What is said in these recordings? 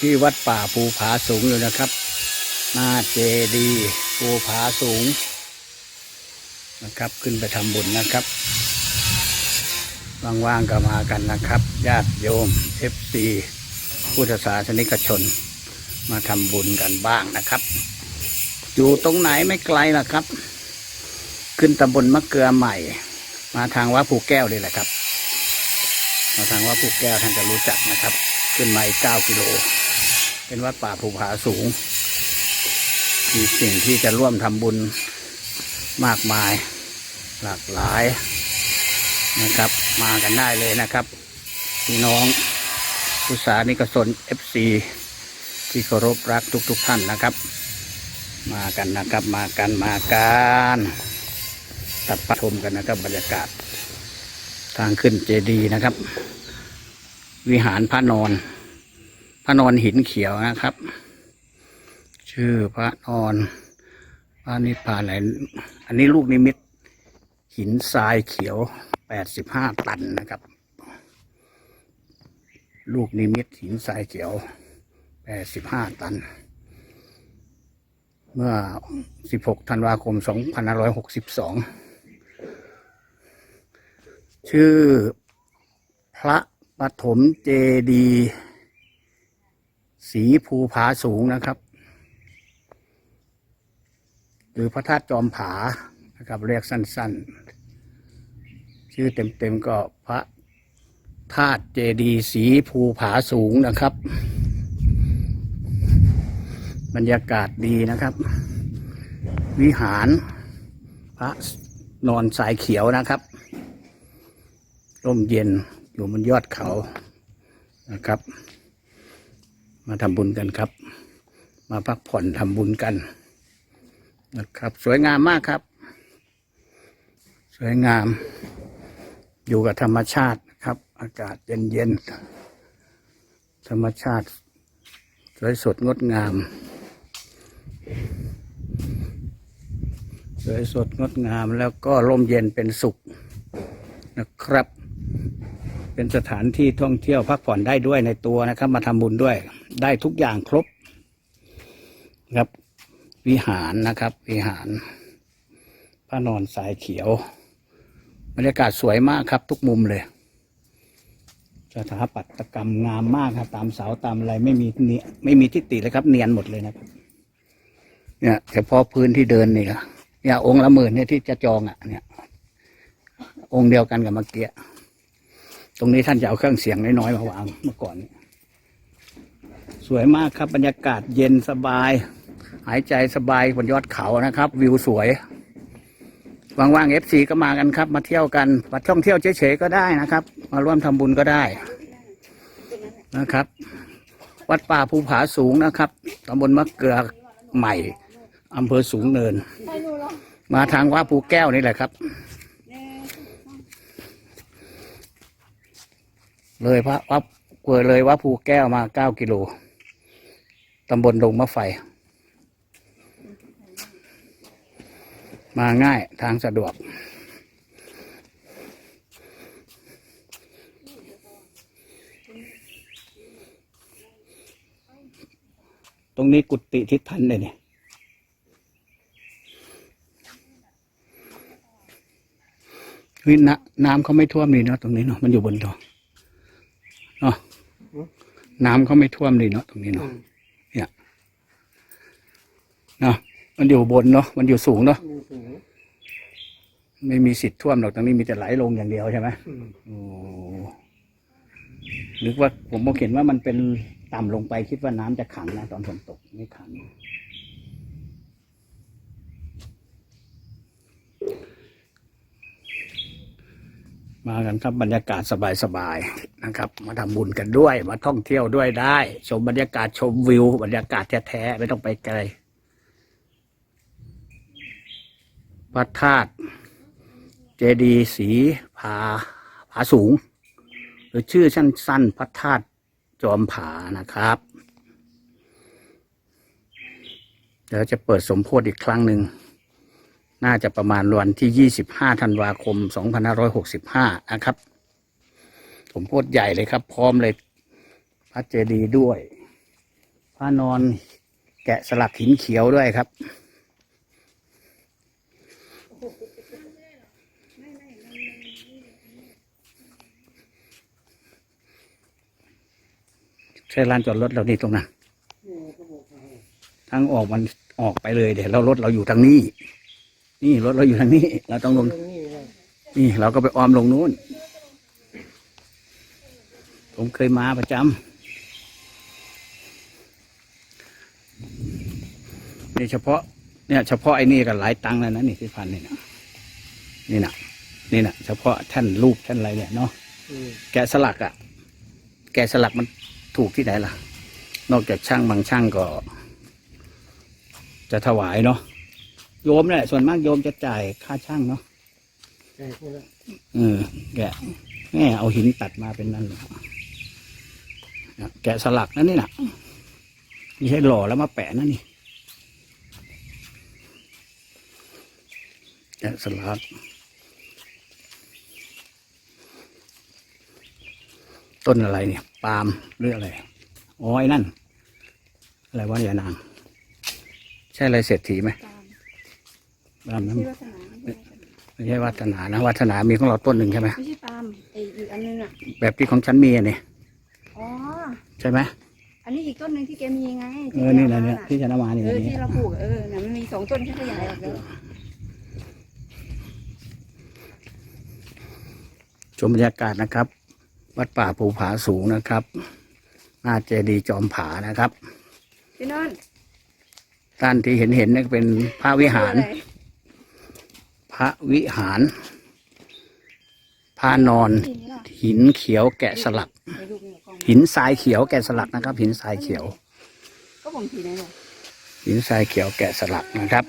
ที่วัดป่าภูผาสูงอยู่นะครับ หน้าเจดีภูผาสูง นะครับ ขึ้นไปทำบุญนะครับว่างๆก็มากันนะครับ ญาติโยมเอฟซีพุทธศาสนิกชน มาทำบุญกันบ้างนะครับ อยู่ตรงไหนไม่ไกลหรอกครับ ขึ้นตำบลมะเกลือใหม่ มาทางวัดภูแก้วนี่แหละครับ มาทางวัดภูแก้วท่านจะรู้จักนะครับ ขึ้นมาอีกเก้ากิโล เป็นวัดป่าภูผาสูง มีสิ่งที่จะร่วมทำบุญมากมายหลากหลายนะครับ มากันได้เลยนะครับพี่น้องผู้สานิกชนเอฟซีที่เคารพรักทุกๆทท่านนะครับ มากันนะครับมากันมากันตัดปะชมกันนะครับบรรยากาศ ทางขึ้นเจดีย์นะครับ วิหารพระนอน พระนอนหินเขียวนะครับ ชื่อพระนอนพระนิพพานอะไรอันนี้ลูกนิมิต หินทรายเขียวแปดสิบห้าตันนะครับ ลูกนิมิตหินทรายเขียวแปดสิบห้าตัน เมื่อสิบหกธันวาคมสองพันห้าร้อยหกสิบสองชื่อพระ ปฐมเจดีสีภูผาสูงนะครับ หรือพระธาตุจอมผานะครับเรียกสั้นๆ ชื่อเต็มๆก็พระธาตุเจดีสีภูผาสูงนะครับ บรรยากาศดีนะครับ วิหารพระนอนสายเขียวนะครับ ร่มเย็น อยู่บนยอดเขานะครับ มาทำบุญกันครับ มาพักผ่อนทำบุญกันนะครับ สวยงามมากครับ สวยงาม อยู่กับธรรมชาติครับ อากาศเย็นเย็นๆธรรมชาติ สวยสดงดงามสวยสดงดงามแล้วก็ร่มเย็นเป็นสุขนะครับ เป็นสถานที่ท่องเที่ยวพักผ่อนได้ด้วยในตัวนะครับ มาทำบุญด้วย ได้ทุกอย่างครบครับ วิหารนะครับ วิหารพระนอนสายเขียวบรรยากาศสวยมากครับ ทุกมุมเลยสถาปัตยกรรมงามมากครับ ตามเสาตามอะไรไม่มีเนียไม่มีที่ติเลยครับ เนียนหมดเลยนะครับ เนี่ยเฉพาะพื้นที่เดินนี่ครับเนี่ยองค์ละหมื่นเนี่ยที่จะจองอะ เนี่ย องค์เดียวกันกับเมื่อกี้ ตรงนี้ท่านจะเอาเครื่องเสียงน้อยๆมาวางเมื่อก่อนนี้สวยมากครับบรรยากาศเย็นสบาย หายใจสบายบนยอดเขานะครับ วิวสวยว่างๆเอฟซีก็มากันครับ มาเที่ยวกันมาท่องเที่ยวเฉยๆก็ได้นะครับ มาร่วมทำบุญก็ได้นะครับ วัดป่าภูผาสูงนะครับตำบลมะเกลือใหม่อำเภอสูงเนิน มาทางวัดภูแก้วนี่แหละครับ เลยพระวัดเกลือเลยวัดภูแก้วมาเก้ากิโลตำบลดงมะไฟ มาง่ายทางสะดวก ตรงนี้กุฏิทิศทันเลยเนี่ยเฮ้ยน้ำน้ำเขาไม่ท่วมนี่เนาะตรงนี้เนาะมันอยู่บนดอย น้ำเขาไม่ท่วมนี่เนาะตรงนี้เนาะเนี่ยเนาะมันอยู่บนเนาะมันอยู่สูงเนาะไม่มีสิทธิ์ท่วมหรอกตรงนี้มีแต่ไหลลงอย่างเดียวใช่ไหมโอ้นึกว่าผมมองเห็นว่ามันเป็นต่ำลงไปคิดว่าน้ำจะขังนะตอนฝนตกไม่ขัง มากันครับบรรยากาศสบายๆนะครับ มาทำบุญกันด้วย มาท่องเที่ยวด้วยได้ ชมบรรยากาศชมวิว บรรยากาศแท้ๆไม่ต้องไปไกลพระธาตุเจดีย์สีผาผาสูง หรือชื่อสั้นๆพระธาตุจอมผานะครับเดี๋ยวจะเปิดสมโพธิอีกครั้งหนึ่ง น่าจะประมาณวันที่ 25 ธันวาคม 2565 นะครับ ผมโพดใหญ่เลยครับ พร้อมเลยพระเจดีย์ด้วยพระนอนแกะสลักหินเขียวด้วยครับ ใช่ลานจอดรถเรานี่ตรงนั้นทางออกมันออกไปเลยเดี๋ยวเรารถเราอยู่ทางนี้ นี่รถเราอยู่ทางนี้ เราต้องลง นี่เราก็ไปออมลงนู้น ผมเคยมาประจำนี่เฉพาะ เนี่ย เฉพาะไอ้นี่ก็หลายตังค์แล้วนะนี่ที่พันนี่นะนี่นะนี่นะเฉพาะท่านรูปท่านอะไรเนี่ยเนาะแกะสลักอะ่ะแกะสลักมันถูกที่ไหนล่ะ นอกจากช่างบางช่างก็ จะถวายเนาะ โยมเนี่ยส่วนมากโยมจะจ่ายค่าช่างเนาะเออแกะแง่เอาหินตัดมาเป็นนั่นเลยนะแกะสลักนั่นนี่นะไม่ใช่หล่อแล้วมาแปะนั่นนี่ แกะสลัก ต้นอะไรเนี่ย ปาล์มหรืออะไรอ๋อไอ้นั่น อะไรวะยานาง ใช่อะไรเศรษฐีไหมปาล์ม ปาล์มนั้นที่วัฒนาไม่ใช่วัฒนาไม่ใช่วัฒนานะวัฒนามีของเราต้นหนึ่งใช่ไหมไม่ใช่ปาล์มไออีกอันนึงอะแบบที่ของฉันมีอะเนี่ยอ๋อใช่ไหมอันนี้อีกต้นหนึ่งที่แกมีไงเออนี่แหละเนี่ยที่ฉันเอามาเนี่ยเอออันนี้ที่เราปลูกอะเออน่ะมันมีสองต้นที่ขยายออกแล้วชมบรรยากาศนะครับ วัดป่าภูผาสูงนะครับหน้าเจดีย์จอมผานะครับพี่นนท์ด้านที่เห็นเห็นนี่เป็นพระวิหารดูอะไร พระวิหารพระนอน หินเขียวแกะสลัก หินทรายเขียวแกะสลักนะครับ หินทรายเขียว ก็ผมทีไหนเนี่ยหินทรายเขียวแกะสลักนะครับ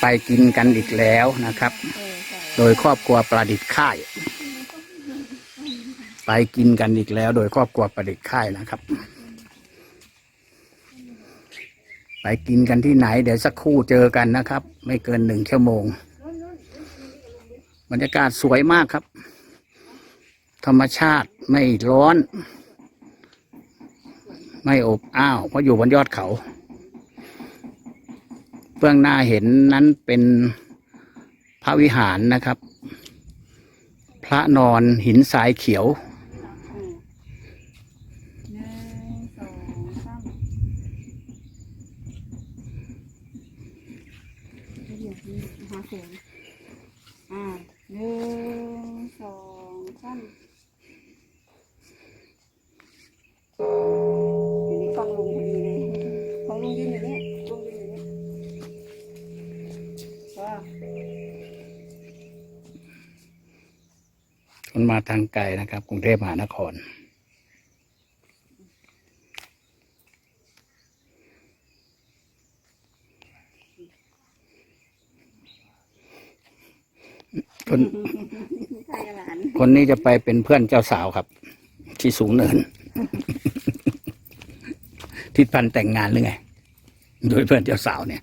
ไปกินกันอีกแล้วนะครับ โดยครอบครัวประดิษฐ์ค่าย ไปกินกันอีกแล้ว โดยครอบครัวประดิษฐ์ค่ายนะครับ ไปกินกันที่ไหน เดี๋ยวสักครู่เจอกันนะครับ ไม่เกินหนึ่งชั่วโมง บรรยากาศสวยมากครับ ธรรมชาติไม่ร้อน ไม่อบอ้าวเพราะอยู่บนยอดเขา เบื้องหน้าเห็นนั้นเป็นพระวิหารนะครับ พระนอนหินทรายเขียว อืมหนึ่งสองสามเดี๋ยวนี้หาเสียงอ่าหนึ่งสองสามอยู่นี่ฟังลุงพอดีเลยฟังลุงยืนอยู่นี่ลุงยืนอยู่นี่ว้าว คน มาทางไกลนะครับ กรุงเทพมหานครคนใช่หลานคนนี้จะไปเป็นเพื่อนเจ้าสาวครับ ที่สูงเนิน ทิศพันธ์แต่งงานหรือไง โดยเพื่อนเจ้าสาวเนี่ย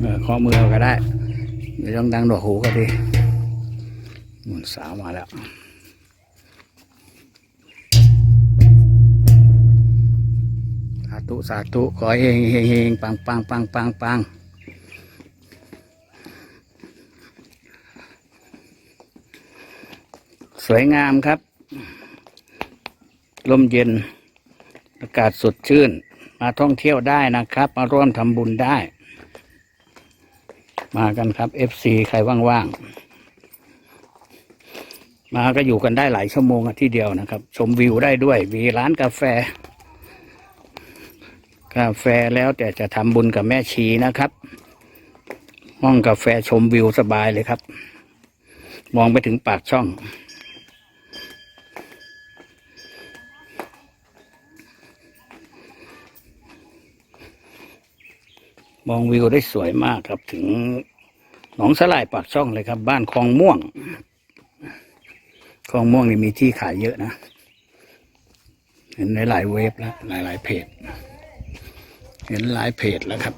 เออข้อมือก็ได้ ไม่ต้องดังหนวกหูก็ดีหมุนสาวมาแล้วสาธุสาธุขอเฮงเฮงเฮงปังปังปังปังปังสวยงามครับลมเย็นอากาศสดชื่น มาท่องเที่ยวได้นะครับ มาร่วมทำบุญได้ มากันครับ FC ใครว่างๆ มาก็อยู่กันได้หลายชั่วโมงที่เดียวนะครับ ชมวิวได้ด้วย มีร้านกาแฟ กาแฟแล้วแต่จะทำบุญกับแม่ชีนะครับ ห้องกาแฟชมวิวสบายเลยครับ มองไปถึงปากช่อง มองวิวได้สวยมากครับถึงหนองสลายปากช่องเลยครับ บ้านคลองม่วงคลองม่วงนี่มีที่ขายเยอะนะ เห็นในหลายเว็บแล้วหลายหลายเพจ เห็นหลายเพจแล้วครับ